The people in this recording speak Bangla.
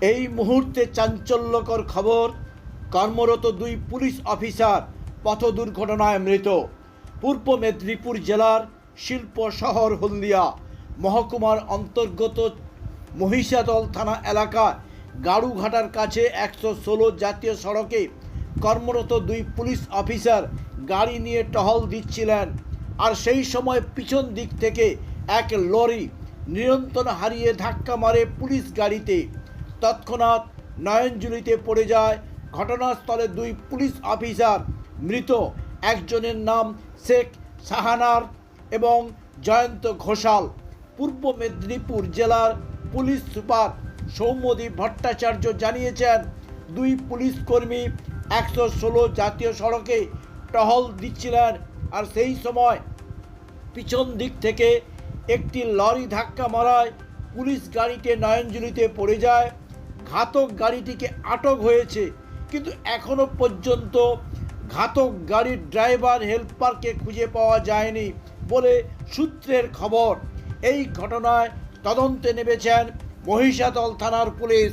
এই মুহূর্তে চাঞ্চল্যকর খবর, কর্মরত দুই পুলিশ অফিসার পথ দুর্ঘটনায় মৃত। পূর্ব মেদিনীপুর জেলার শিল্প শহর হলদিয়া, মহকুমার অন্তর্গত মহিষাদল থানা এলাকায় গাড়ুঘাটার কাছে একশো ষোলো জাতীয় সড়কে কর্মরত দুই পুলিশ অফিসার গাড়ি নিয়ে টহল দিচ্ছিলেন আর সেই সময় পিছন দিক থেকে এক লরি নিয়ন্ত্রণ হারিয়ে ধাক্কা মারে পুলিশ গাড়িতে। তৎক্ষণাৎ নয়নজুলিতে পড়ে যায়। ঘটনাস্থলে দুই পুলিশ অফিসার মৃত। একজনের নাম শেখ সাহানার এবং জয়ন্ত ঘোষাল। পূর্ব মেদিনীপুর জেলার পুলিশ সুপার সৌম্যদীপ ভট্টাচার্য জানিয়েছেন, দুই পুলিশ কর্মী একশো ষোলো জাতীয় সড়কে টহল দিচ্ছিলেন আর সেই সময় পিছন দিক থেকে একটি লরি ধাক্কা মারায় পুলিশ গাড়িতে নয়নজুলিতে পড়ে যায়। ঘাতক গাড়িটিকে আটক হয়েছে। কিন্তু এখনও পর্যন্ত ঘাতক গাড়ির ড্রাইভার হেল্পারকে খুঁজে পাওয়া যায়নি বলে সূত্রের খবর। এই ঘটনায় তদন্তে নেমেছেন মহিষাদল থানার পুলিশ।